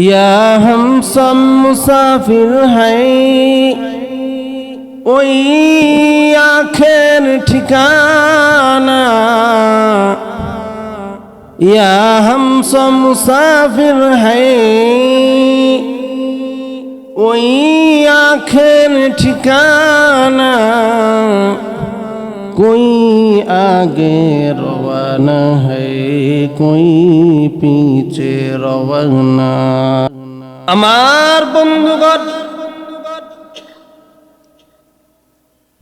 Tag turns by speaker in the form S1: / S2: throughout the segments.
S1: يا همسم مسافر ہیں ওই আখের ঠিকানা। ইয়া হামসম মুসাফির হ্যাঁ ওই আখের ঠিকানা। कोई आगे रवाना है कोई पीछे रवाना আমার বন্ধুগণ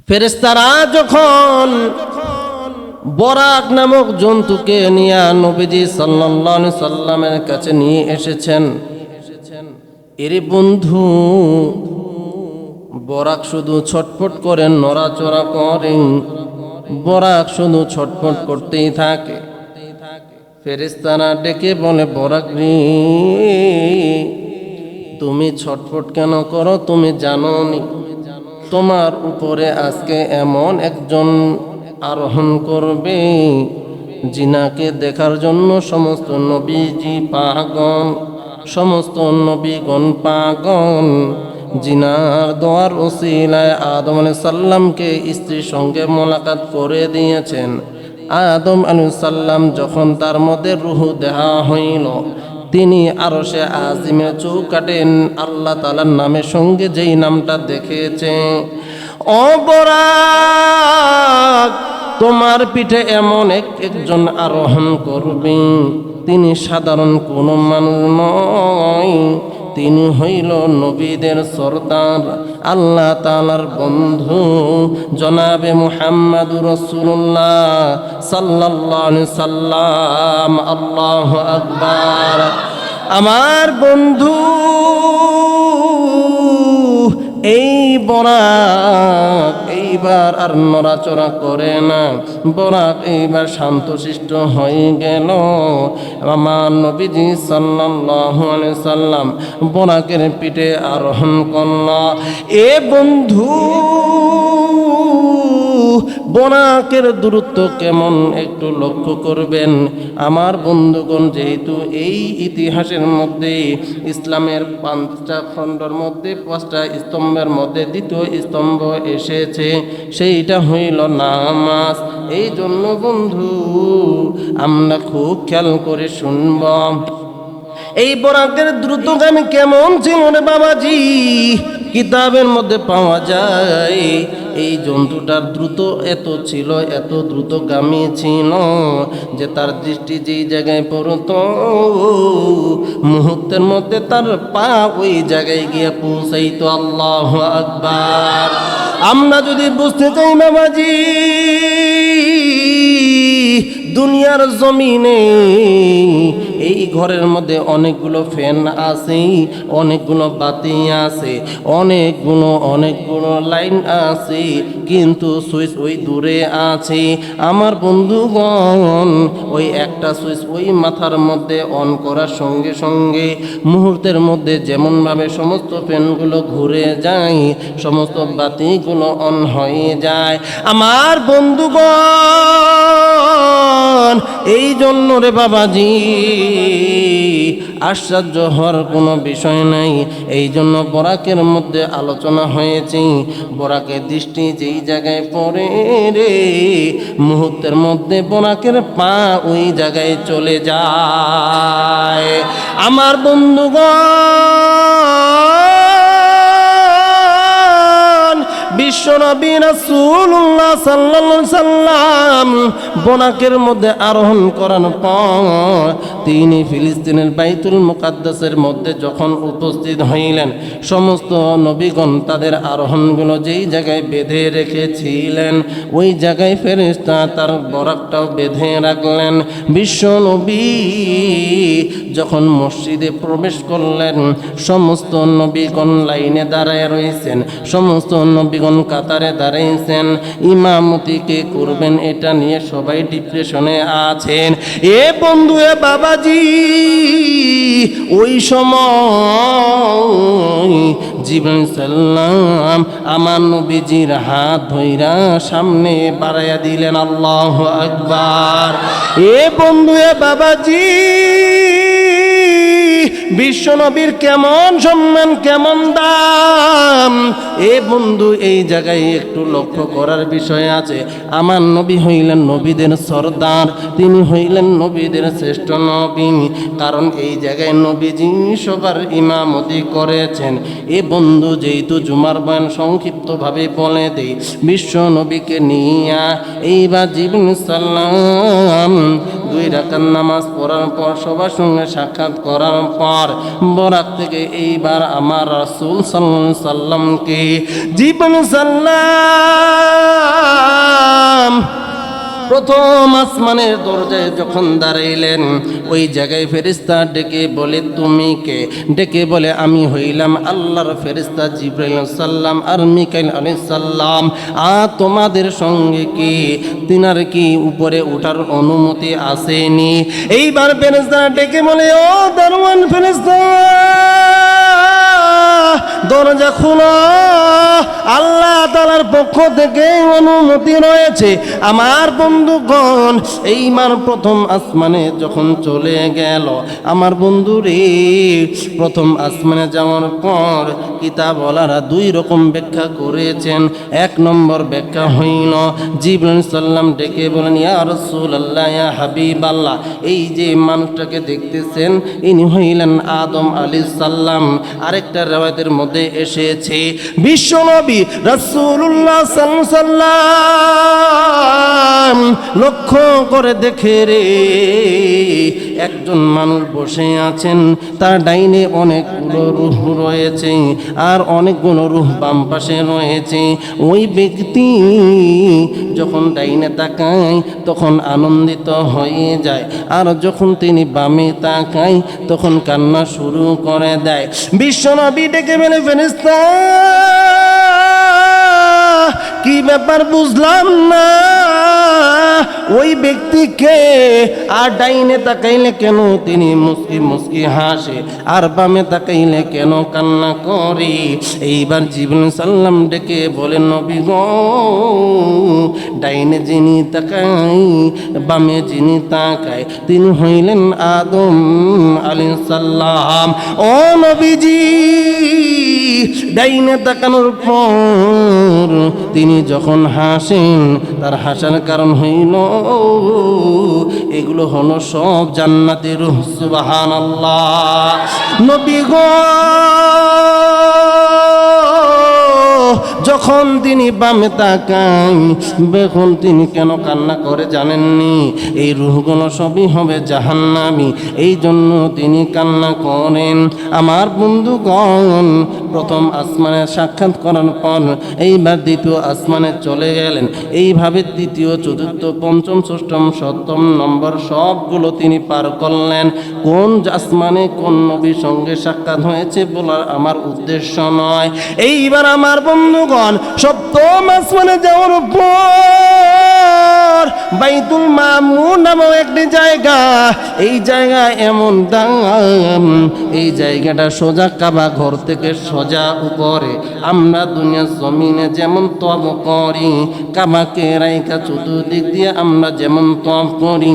S1: ফেরেস্তারা যখন বরাক নামক জন্তুকে নিয়ে নবীজি সাল্লাল্লাহু সাল্লামের কাছে নিয়ে এসেছেন এর বন্ধু বরাক শুধু ছটফট করে নড়াচড়া করে বরাক শুধু ছটফট করতেই থাকে। ফেরেস্তারা ডেকে বলে, বরাক তুমি ছটফট কেন করো? তুমি জানো নি তোমার উপরে আজকে এমন একজন আরোহণ করবে, জিনাকে দেখার জন্য সমস্ত নবীজি পাগন সমস্ত নবীগণ পাগন জিনার দোয়ার ওসিলায় আদম আলাইহিস সাল্লামকে স্ত্রীর সঙ্গে মোলাকাত করে দিয়েছেন। আদম আলাইহিস সাল্লাম যখন তার মধ্যে রুহু দেহা হইল, তিনি আরও সে আজিমে চৌকাটেন আল্লাহ তালার নামের সঙ্গে যেই নামটা দেখেছে অবরাগ তোমার পিঠে এমন এক, একজন আরোহণ করবে। তিনি সাধারণ কোনো মানুষ নয়। তিনি হইল নবীদের সর্দার, আল্লাহ তালার বন্ধু। জনাবে মুহাম্মদ রসুল্লাহ সাল্লাহ সাল্লাম, আল্লাহ আকবার। আমার বন্ধু, এই বরাক এইবার আর নড়াচড়া করে না। বরাক এইবার শান্তশিষ্ট হয়ে গেল। আমার নবীজি আলাইহি সাল্লাম বরাকের পিঠে আরোহণ করল, এ বন্ধু বনাকের দূরত্ব কেমন একটু লক্ষ্য করবেন। আমার বন্ধুগণ, যেহেতু এই ইতিহাসের মধ্যে, ইসলামের পাঁচটা খণ্ডর মধ্যে, পাঁচটা স্তম্ভের মধ্যে দ্বিতীয় স্তম্ভ এসেছে, সেইটা হইল নামাজ। এই জন্য বন্ধু, আমরা খুব খেয়াল করে শুনব। এই বরাকের দ্রুতগামী কেমন ছিল বাবাজি? কিতাবের মধ্যে পাওয়া যায় এই জন্তুটার দ্রুত এত ছিল, এত দ্রুতগামী ছিল যে তার দৃষ্টি যেই জায়গায় পড়ত, মুহূর্তের মধ্যে তার পা ওই জায়গায় গিয়ে পৌঁছাইতো। আল্লাহ আকবার। আমরা যদি বুঝতে চাই, বাবাজি, দুনিয়ার জমিনে এই ঘরের মধ্যে অনেকগুলো ফ্যান আছে, অনেকগুলো বাতি আছে, অনেকগুলো অনেকগুলো লাইন আছে, কিন্তু সুইচ ওই দূরে আছে। আমার বন্ধুগণ, ওই একটা সুইচ ওই মাথার মধ্যে অন করার সঙ্গে সঙ্গে মুহূর্তের মধ্যে যেমনভাবে সমস্ত ফ্যানগুলো ঘুরে যায়, সমস্ত বাতিগুলো অন হয়ে যায়। আমার বন্ধুগণ, এই জন্য রে বাবাজি আশ্চর্য হওয়ার কোনো বিষয় নাই। এই জন্য বরাকের মধ্যে আলোচনা হয়েছে। বরাকের দৃষ্টি যেই জায়গায় পড়ে রে, মুহূর্তের মধ্যে বরাকের পা ওই জায়গায় চলে যায়। আমার বন্ধুগণ বিশ্বনবী রাসূলুল্লাহ সাল্লাল্লাহু সাল্লাম বনাকের মধ্যে আরোহণ করার পর তিনি ফিলিস্তিনের বাইতুল মুকাদ্দাসের মধ্যে যখন উপস্থিত হইলেন, সমস্ত নবীগণ তাদের আরোহণগুলো যেই জায়গায় বেঁধে রেখেছিলেন, ওই জায়গায় ফেরেশতা তার বরাকটাও বেঁধে রাখলেন। বিশ্ব নবী যখন মসজিদে প্রবেশ করলেন, সমস্ত নবীগণ লাইনে দাঁড়ায় রয়েছেন, সমস্ত নবীগণ কাতারে দাঁড়িয়েছেন ইমামতিকে করবেন এটা নিয়ে সবাই ডিপ্রেশনে আছেন। এ বন্ধু, এ বাবাজি, ওই সময় জীবন সাল্লাম আমার নবীজির হাত ধইরা সামনে বাড়াইয়া দিলেন, আল্লাহ আকবার। এ বন্ধু, এ বাবাজি বিশ্ব নবীর কেমন সম্মান, কেমন দাম? এ বন্ধু, এই জায়গায় একটু লক্ষ্য করার বিষয় আছে। আমার নবী হইলেন নবীদের সর্দার, তিনি হইলেন নবীদের শ্রেষ্ঠ নবী। কারণ এই জায়গায় নবীজি সবার ইমামতি করেছেন। এ বন্ধু, যেহেতু জুমার বয়ান সংক্ষিপ্তভাবে বলে দেই, বিশ্ব নবীকে নিয়া এইবার জীবন সাল্লাম দুই রাকাত নামাজ পড়ার পর, সবার সঙ্গে সাক্ষাৎ করার পর, বরাত থেকে এইবার আমার রাসুল সাল্লামকে জীবন সাল্লাম প্রথম আসমানের দরজায় যখন দাঁড়াইলেন, ওই জায়গায় ফেরিস্তা ডেকে বলে, তুমি কে? ডেকে বলে, আমি হইলাম আল্লাহর ফেরিস্তা জিব্রাইল সাল্লাম আর মিকাইল আলী সাল্লাম আর তোমাদের সঙ্গে কি? তিনার কি উপরে ওঠার অনুমতি আসেনি? এইবার ফেরিস্তা ডেকে বলে, ও দারওয়ান ফেরিস্তা দরজা খুলো। আল্লাহ তালার পক্ষ থেকে অনুমতি রয়েছে। আমার বন্ধুগণ এইবার প্রথম আসমানে যখন চলে গেল, আমার বন্ধু প্রথম আসমানে যাওয়ার পর কিতাবলারা দুই রকম ব্যাখ্যা করেছেন। এক নম্বর ব্যাখ্যা হইল জিবরুল সাল্লাম ডেকে বলেন, ইয়া রসুল আল্লাহ ইয়া হাবিব আল্লাহ এই যে মানুষটাকে দেখতেছেন, ইনি হইলেন আদম আলী সাল্লাম আরেকটা রেওয়ায়তের মধ্যে এসেছে, বিশ্বনবী রাসূলুল্লাহ সাল্লাম লক্ষ্য করে দেখে রে, একজন মানুষ বসে আছেন, তার ডাইনে অনেকগুলো রুহ রয়েছে আর অনেকগুলো রুহ বাম পাশে রয়েছে। ওই ব্যক্তি যখন ডাইনে তাকায়, তখন আনন্দিত হয়ে যায়। আর যখন তিনি বামে তাকায়, তখন কান্না শুরু করে দেয়। বিশ্বনবী ডেকে মেনে ফেরিস্তা কি ব্যাপার বুঝলাম না? ওই ব্যক্তিকে আর ডাইনে তাকাইলে কেন? তিনি মুসকি মুসকি হাসে, আর বামে তাকাইলে কেন কান্না করি? এইবার জীবন সাল্লাম ডেকে বলেন নবী গো, ডাইনে যিনি তাকাই, বামে যিনি তাকায়, তিনি হইলেন আদম আলী সাল্লাম ও নবীজি, ডাইনে তাকানোর পর তিনি যখন হাসেন, তার হাসার কারণ হইল, এগুলো হলো সব জান্নাতের সুবাহান আল্লাহ নবী গো! যখন তিনি বামে তাকান বেখন তিনি কেন কান্না করে জানেননি? এই রুহগুলো সবই হবে জাহান্নামি। এই জন্য তিনি কান্না করেন। আমার বন্ধুগণ, প্রথম আসমানে সাক্ষাৎ করার পর এইবার দ্বিতীয় আসমানে চলে গেলেন। এইভাবে দ্বিতীয় চতুর্থ, পঞ্চম, ষষ্ঠম, সপ্তম নম্বর সবগুলো তিনি পার করলেন। কোন আসমানে কোন নবীর সঙ্গে সাক্ষাৎ হয়েছে বলার আমার উদ্দেশ্য নয়। এইবার আমার বন্ধুগণ সপ্তম আসমানে যাওয়ার পর বাইতুল মামুন নামক একটি জায়গা, এই জায়গা এমন দাম এই জায়গাটা সোজা কাবা ঘর থেকে সোজা উপরে। আমরা দুনিয়া জমিনে যেমন তব করি, কাবাকে রাইকা চতুর্দিক দিয়ে আমরা যেমন তব করি,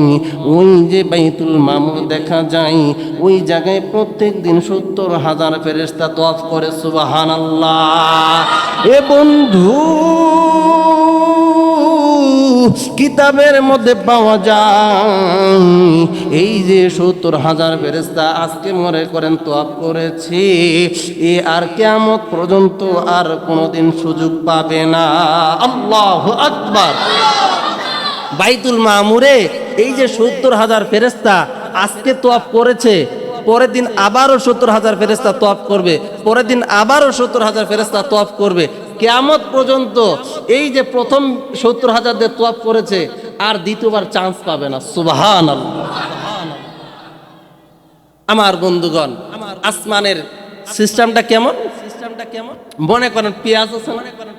S1: ওই যে বাইতুল মামুর দেখা যায়, ওই জায়গায় প্রত্যেক দিন সত্তর হাজার ফেরেস্তা তফ করে সুবাহান আল্লাহ বন্ধু, কিতাবের মধ্যে পাওয়া যায়। এই যে সত্তর হাজার ফেরেস্তা আজকে মনে করেন তোয়াপ করেছি, এ আর কেমত পর্যন্ত আর কোনোদিন সুযোগ পাবে না। আল্লাহ আকবার। বাইতুল মামুরে এই যে সত্তর হাজার ফেরেস্তা আজকে তোয়াপ করেছে, পরের দিন আবারও সত্তর হাজার ফেরেস্তা তোয়াপ করবে, পরের দিন আবারও সত্তর হাজার ফেরেস্তা তোয়াপ করবে। কেয়ামত পর্যন্ত এই যে প্রথম সত্তর হাজার দিয়ে তোয়াপ করেছে, আর দ্বিতীয়বার চান্স পাবে না। সুবাহান আমার বন্ধুগণ, আসমানের সিস্টেমটা কেমন? কেমন মনে করেন পেঁয়াজ আছে?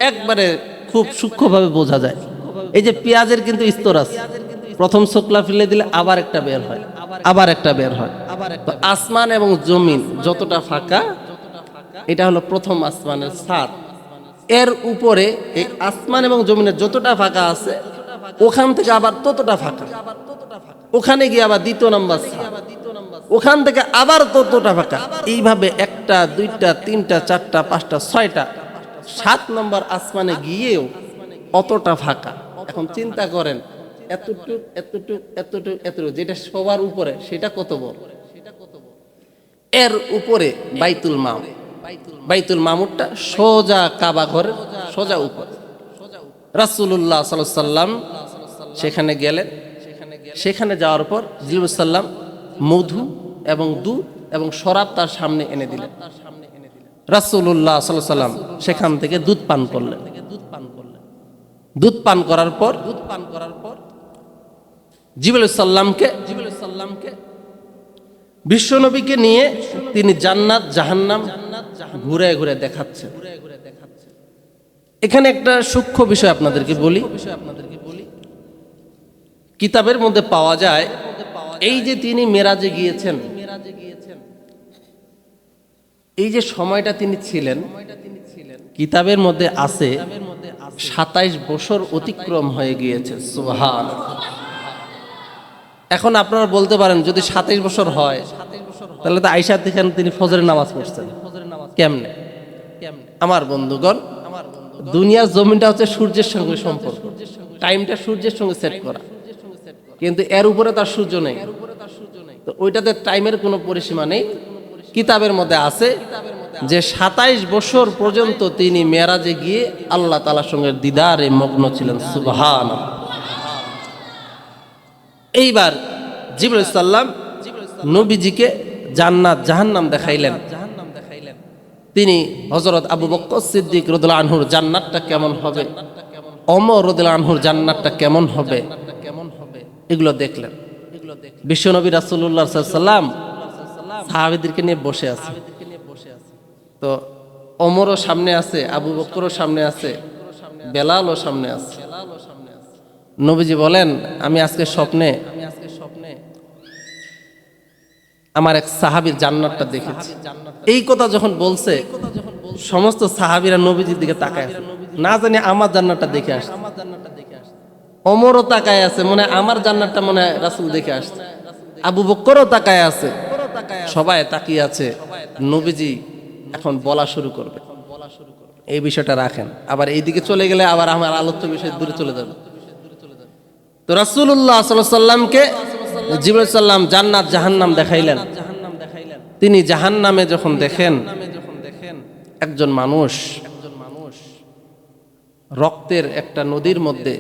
S1: একবারে খুব সূক্ষ্মভাবে বোঝা যায়। এই যে পেঁয়াজের কিন্তু স্তর আছে। প্রথম শুক্লা ফেলে দিলে আবার একটা বের হয়। আবার একটা বের হয়। তো আসমান এবং জমিন যতটা ফাঁকা, এটা হলো প্রথম আসমানের সাত এর উপরে এই আসমান এবং জমিনের যতটা ফাঁকা আছে, ওখান থেকে আবার ততটা ফাঁকা। ওখানে গিয়ে আবার দ্বিতীয় নাম্বার। ওখান থেকে আবার ততটা ফাঁকা। এইভাবে একটা, দুইটা, তিনটা, চারটা, পাঁচটা, ছয়টা, সাত নম্বর আসমানে গিয়েও অতটা ফাঁকা। এখন চিন্তা করেন, এতটুক এতটুক এতটুক এতটুক, যেটা সবার উপরে, সেটা কত বড়? এর উপরে বাইতুল মাম বাইতুল মামুরটা সোজা কাবা ঘরের সোজা উপর। রাসুল্লাহ সাল্লাম সেখানে গেলেন। সেখানে যাওয়ার পর জিলুসাল্লাম মধু এবং দুধ এবং শরাব তার সামনে এনে দিলেন। রাসুল্লাহ সাল্লাম সেখান থেকে দুধ পান করলেন। দুধ পান করলেন দুধ পান করার পর দুধ পান করার পর জিবুল সাল্লামকে জিবুল বিশ্বনবীকে নিয়ে তিনি জান্নাত, জাহান্নাম ঘুরে ঘুরে দেখাচ্ছেন এখানে একটা সূক্ষ্ম বিষয় আপনাদেরকে বলি। কিতাবের মধ্যে পাওয়া যায়, এই যে তিনি মেরাজে গিয়েছেন, এই যে সময়টা তিনি ছিলেন, কিতাবের মধ্যে আছে সাতাইশ বছর অতিক্রম হয়ে গিয়েছে। সুবহান। এখন আপনারা বলতে পারেন, যদি সাতাইশ বছর হয়, তাহলে তো আইসা দেখেন তিনি ফজরের নামাজ পড়ছেন। কেমনে? আমার বন্ধুগণ দুনিয়ার জমিনটা হচ্ছে সূর্যের সঙ্গে সম্পর্ক। টাইমটা সূর্যের সঙ্গে সেট করা। কিন্তু এর উপরে তার সূর্য নেই। তো ওইটাতে টাইমের কোনো পরিসীমা নেই। কিতাবের মধ্যে আছে যে সাতাইশ বছর পর্যন্ত তিনি মেরাজে গিয়ে আল্লাহ তালার সঙ্গে দিদারে মগ্ন ছিলেন। সুবহান এইবার জিবুল সাল্লাম নবীজিকে জান্নাত জাহান্নাম দেখাইলেন। তিনি হজরত আবু বক্কর সিদ্দিক রদুল আনহুর জান্নাতটা কেমন হবে? অমর রদুল আনহুর জান্নাতটা কেমন হবে? কেমন হবে এগুলো দেখলেন। বিশ্বনবী রাসুল্লাহ সাল্লাম সাহাবিদেরকে নিয়ে বসে আছে। তো অমরও সামনে আছে, আবু বক্করও সামনে আছে, বেলালও সামনে আছে। নবীজি বলেন, আমি আজকে স্বপ্নে আমার এক সাহাবীর জান্নাতটা দেখেছি। এই কথা যখন বলছে, সমস্ত সাহাবীরা নবীজির দিকে তাকায় না জানি আমার জান্নাতটা দেখে আসছে। অমরও তাকায় আছে, মনে আমার জান্নাতটা মনে রাসূল দেখে আসছে। আবু বক্করও তাকায় আছে। সবাই তাকিয়ে আছে। নবীজি এখন বলা শুরু করবে। এই বিষয়টা রাখেন। আবার এইদিকে চলে গেলে আবার আমার আলোচ্য বিষয় দূরে চলে যাবে। তো রাসূলুল্লাহ সাল্লামকে জিবুল সাল্লাম জান্নাত জাহান্নাম দেখাইলেন। তিনি জাহান্নামে যখন দেখেন একজন মানুষ রক্তের একটা নদীর মধ্যে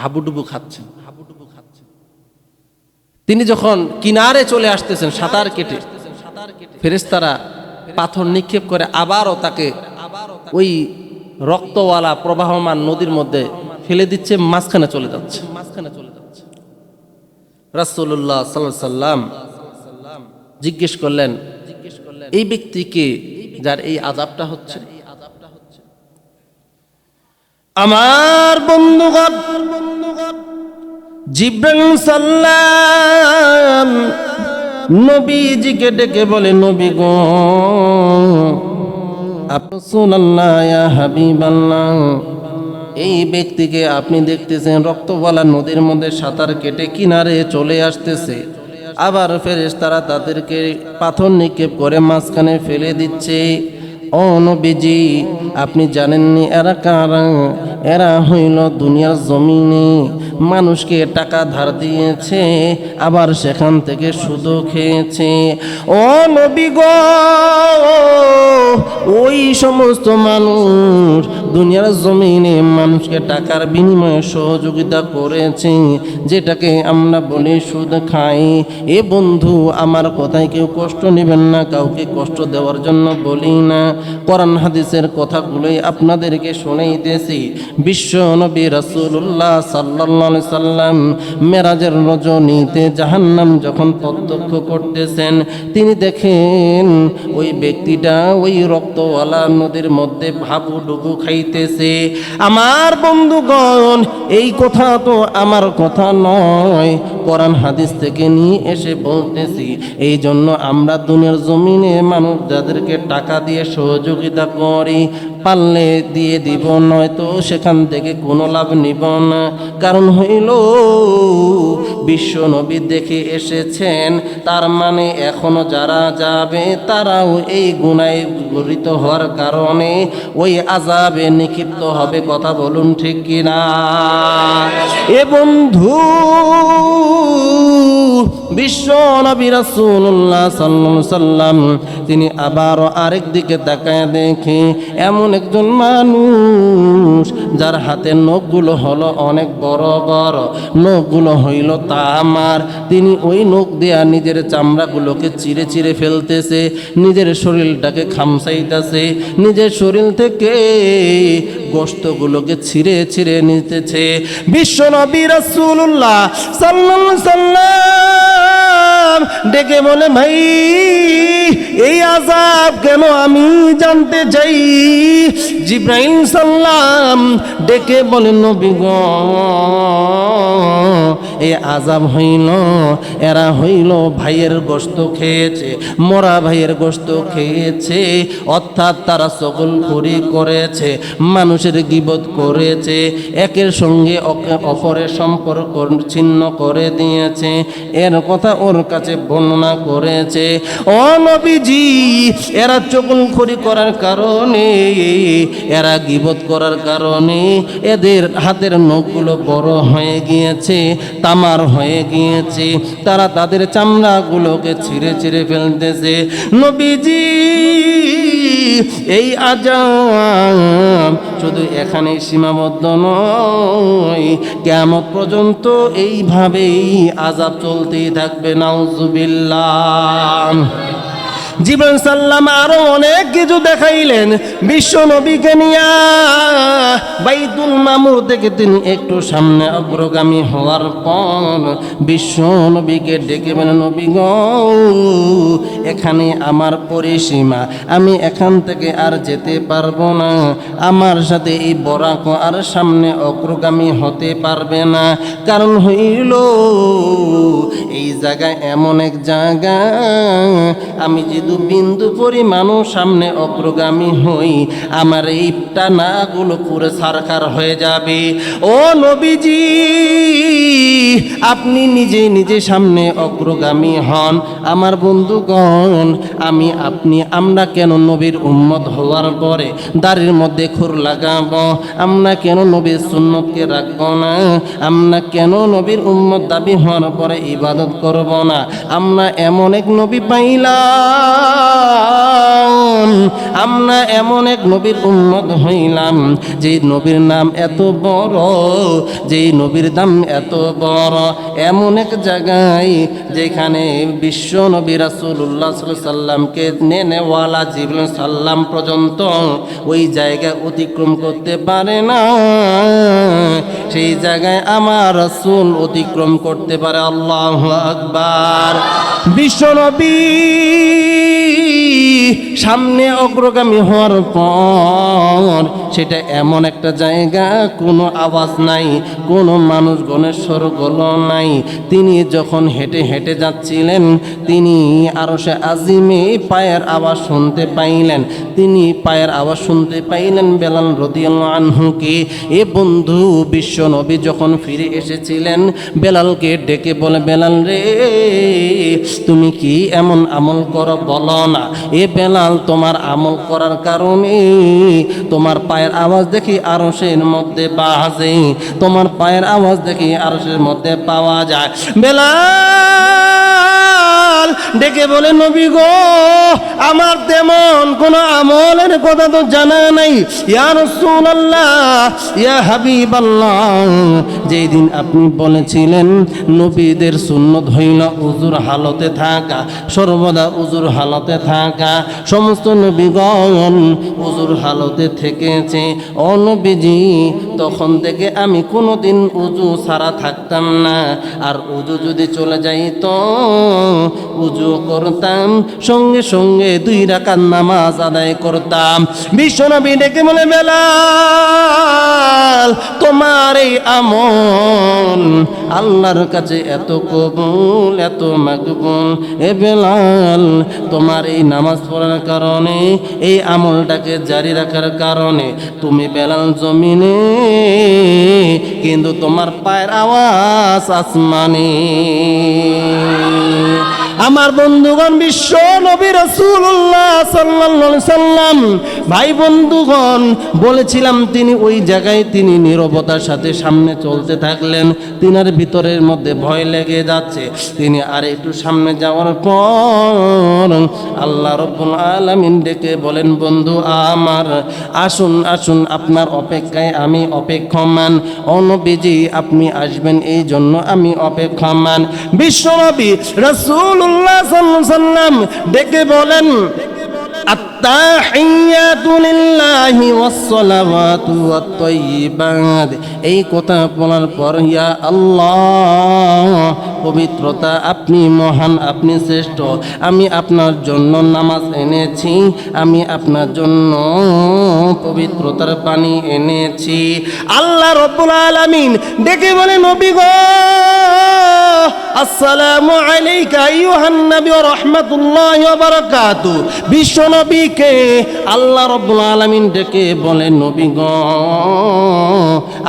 S1: হাবুডুবু খাচ্ছেন। হাবুডুবু খাচ্ছেন। তিনি যখন কিনারে চলে আসতেছেন সাঁতার কেটে ফেরেস্তারা পাথর নিক্ষেপ করে আবারও তাকে ওই রক্তওয়ালা প্রবাহমান নদীর মধ্যে ফেলে দিচ্ছে মাঝখানে চলে যাচ্ছে। রাসূলুল্লাহ সাল্লাল্লাহু সাল্লাম জিজ্ঞেস করলেন, এই ব্যক্তিকে যার এই আযাবটা হচ্ছে? আমার বন্ধুগণ, জিব্রাইল সাল্লাম নবীজিকে ডেকে বলে, নবী গো রাসূলুল্লাহ ইয়া হাবিবাল্লাহ এই ব্যক্তিকে আপনি দেখতেছেন রক্তওয়ালা নদীর মধ্যে সাঁতার কেটে কিনারে চলে আসতেছে। আবার ফেরেশ তারা তাদেরকে পাথর নিক্ষেপ করে মাঝখানে ফেলে দিচ্ছে। ও নবীজি, আপনি জানেননি এরা কারা? এরা হইল দুনিয়ার জমিনে মানুষকে টাকা ধার দিয়েছে, আবার সেখান থেকে সুদও খেয়েছে। ও নবী গো, ওই সমস্ত মানুষ দুনিয়ার জমিনে মানুষকে টাকার বিনিময়ে সহযোগিতা করেছে, যেটাকে আমরা বলি সুদ খাই। এ বন্ধু, আমার কথায় কেউ কষ্ট নেবেন না, কাউকে কষ্ট দেওয়ার জন্য বলি না। কোরআন হাদিসের কথাগুলোই আপনাদেরকে শোনাইতেছি বিশ্ব নবী রাসূলুল্লাহ সাল্লাল্লাহু সাল্লাম মেরাজের রজনীতে জাহান্নাম যখন প্রত্যক্ষ করতেছেন, তিনি দেখেন ওই ব্যক্তিটা ওই রক্তওয়ালা নদীর মধ্যে ভাবু ডুবু খাইতেছে আমার বন্ধুগণ এই কথা তো আমার কথা নয়। কোরআন হাদিস থেকে নিয়ে এসে বলতেছি এই জন্য আমরা দুনিয়ার জমিনে মানুষ যাদেরকে টাকা দিয়ে সহযোগিতা করি, পারলে দিয়ে দিব, নয়তো সেখান থেকে কোনো লাভ নিব না। কারণ হইল, বিশ্ব নবী দেখে এসেছেন, তার মানে এখনও যারা যাবে, তারাও এই গুণায় গরিত হওয়ার কারণে ওই আজাবে নিক্ষিপ্ত হবে, কথা বলুন ঠিক কিনা? এ বন্ধু বিশ্ব নবী সাল্লাল্লাহু সাল্লাম তিনি আবারও আরেক দিকে তাকায় দেখে এমন একজন মানুষ যার হাতের নখগুলো হলো অনেক বড় বড়। নখগুলো হইল তামার। তিনি ওই নখ দেয়া নিজের চামড়াগুলোকে চিরে চিরে ফেলতেছে, নিজের শরীরটাকে খামসাইতেছে, নিজের শরীর থেকে গোস্তগুলোকে ছিঁড়ে ছিঁড়ে নিতেছে। বিশ্ব নবী রাসূলুল্লাহ সাল্লাল্লাহু সাল্লাম ডেকে বলে, ভাই, এই আজাব কেন আমি জানতে চাই? জিব্রাহিম সাল্লাম ডেকে বলে, নবী গো এই আজাব হইল, এরা হইল ভাইয়ের গোস্ত খেয়েছে, মরা ভাইয়ের গোস্ত খেয়েছে, অর্থাৎ তারা সকল করি করেছে, মানুষের গিবত করেছে, একের সঙ্গে অপরের সম্পর্ক ছিন্ন করে দিয়েছে। এর কথা ওর কাছে বর্ণনা করেছে, ও নবীজি, এরা চকুলখড়ি করার কারণে, এরা গিবত করার কারণে, এদের হাতের নখগুলো বড় হয়ে গিয়েছে তামার হয়ে গিয়েছে। তারা তাদের চামড়াগুলোকে ছিঁড়ে ছিঁড়ে ফেলতেছে। নবীজি, এই আজাম শুধু এখানেই সীমাবদ্ধ নয়। কেমন পর্যন্ত এইভাবেই আজাব চলতেই থাকবে, নাউজুবিল্লাহ। জীবন সাল্লাম আরও অনেক কিছু দেখাইলেন। বিশ্ব নবীকে বাইতুল মামুর থেকে তিনি একটু সামনে অগ্রগামী হওয়ার পর বিশ্ব নবীকে ডেকে বলেন নবী গো, এখানে আমার পরিসীমা। আমি এখান থেকে আর যেতে পারব না। আমার সাথে এই বরাক আর সামনে অগ্রগামী হতে পারবে না। কারণ হইল জায়গায় এমন এক জায়গা, আমি যদি বিন্দু পরিমাণও সামনে অগ্রগামী হই, আমার এই টানাগুলো পুরো সারকার হয়ে যাবে। ও নবীজি, আপনি নিজে নিজে সামনে অগ্রগামী হন। আমার বন্ধুগণ, আমি আপনি, আমরা কেন নবীর উম্মত হওয়ার পরে দাড়ির মধ্যে খুর লাগাবো? আমরা কেন নবীর সুন্নতকে রাখব না? আমরা কেন নবীর উম্মত দাবি হওয়ার পরে ইবাদত করব? না। আমরা এমন এক নবী পাইলাম। আমরা এমন এক নবীর উম্মত হইলাম যে নবীর নাম এত বড়, যেই নবীর দাম এত বড়। এমন এক জায়গায় যেখানে বিশ্ব নবী সাল্লাল্লাহু সাল্লামকে নেনেওয়ালা জিবরুল সাল্লাম পর্যন্ত ওই জায়গা অতিক্রম করতে পারে না। সেই জায়গায় আমার রাসূল অতিক্রম করতে পারে, আল্লাহ আকবার। বিশ্ব নবী সামনে অগ্রগামী হওয়ার পর সেটা এমন একটা জায়গা, কোনো আওয়াজ নাই, কোনো মানুষ গণের সরগল নাই। তিনি যখন হেঁটে হেঁটে যাচ্ছিলেন, তিনি আরও সে আজিমে পায়ের আওয়াজ শুনতে পাইলেন। তিনি পায়ের আওয়াজ শুনতে পাইলেন বেলাল রদিয়াল আনহুকে। এ বন্ধু, বিশ্ব নবী যখন ফিরে এসেছিলেন, বেলালকে ডেকে বলে, বেলাল রে, তুমি কি এমন আমল করো? বলো না। এ বেলাল তোমার আমল করার কারণে তোমার পায়ের আওয়াজ দেখি আরশের মধ্যে বাজে। তোমার পায়ের আওয়াজ দেখি আরশের মধ্যে পাওয়া যায়। বেলাল! ডেকে বলে, নবী গো, আমার তেমন কোনো আমলের কথা তো জানা নাই। ইয়া ইয়া হাবিবাল্লাহ। যেই দিন আপনি বলেছিলেন, নবীদের সুন্নত হইল উজুর হালতে থাকা, সর্বদা উজুর হালতে থাকা। সমস্ত নবীগণ উজুর হালতে থেকেছে। ও নবীজি, তখন থেকে আমি কোনোদিন উজু ছাড়া থাকতাম না। আর উজু যদি চলে যাই তো উজু করতাম, সঙ্গে সঙ্গে দুই রাকাত নামাজ আদায় করতাম। বিশ্বনবী ডেকে বলে, বেলাল, তোমার এই আমল আল্লাহর কাছে এত কবুল, এত মাকবুল। এ বেলাল, তোমার এই নামাজ পড়ার কারণে, এই আমলটাকে জারি রাখার কারণে তুমি বেলাল জমিনে, কিন্তু তোমার পায়ের আওয়াজ আসমানে। আমার বন্ধুগণ বিশ্ব নবী রসুল্লাহ সাল্লাল্লাহু সাল্লাম, ভাই বন্ধুগণ, বলেছিলাম তিনি ওই জায়গায় তিনি নীরবতার সাথে সামনে চলতে থাকলেন। তিনার ভিতরের মধ্যে ভয় লেগে যাচ্ছে। তিনি আর একটু সামনে যাওয়ার পর আল্লাহ রব্বুল আলামিন ডেকে বলেন, বন্ধু আমার, আসুন আসুন, আপনার অপেক্ষায় আমি অপেক্ষমান। অনবিজি আপনি আসবেন, এই জন্য আমি অপেক্ষমান। বিশ্বনবী রসুল্লাহ সাল্লাম ডেকে বলেন এই কথা বলার পর, ইয়া আল্লাহ, পবিত্রতা আপনি মহান, আপনি শ্রেষ্ঠ। আমি আপনার জন্য নামাজ এনেছি, আমি আপনার জন্য পবিত্রতার পানি এনেছি। আল্লাহ রবুল আলমিন ডেকে বলে নবী গো আসসালামু আলাইকা আইয়ুহান নবী ওয়া রাহমাতুল্লাহি ওয়া বারাকাতু। বিশ্ব নবীকে আল্লাহ রব্বুল আলামিন ডেকে বলে, নবী গো,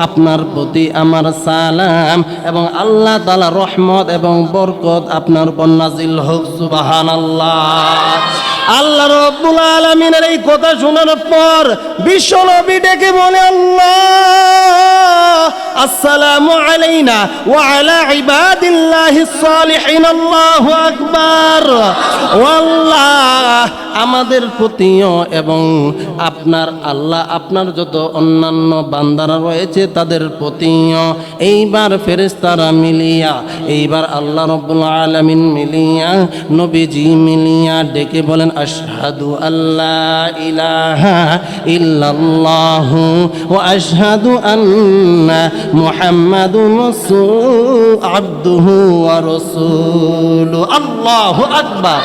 S1: আপনার প্রতি আমার সালাম এবং আল্লাহ তাআলা রহমত এবং বরকত আপনার উপর নাজিল হোক, সুবহানাল্লাহ। আল্লাহ রব্বুল আলামিনের এই কথা শোনার পর বিশ্ব নবী ডেকে বলে, আল্লাহ আসসালামু আলাইনা ওয়া ইবাদিল্লাহিস সালিহিন, আল্লাহু আকবার। ও আল্লাহ আমাদের প্রতিও এবং আপনার আল্লাহ, আপনার যত অন্যান্য বান্দারা রয়েছে, তাদের প্রতিও এইবার ফেরেস্তারা মিলিয়া, এইবার আল্লাহ রব্বুল আলামিন মিলিয়া, নবীজি মিলিয়া ডেকে বলেন, আশহাদু আল্লাহ ইলাহা ইল্লাল্লাহু ও আশহাদু আন্না মুহাম্মাদুর রাসূল আবদুহু ওয়া রাসূলু আল্লাহু আকবার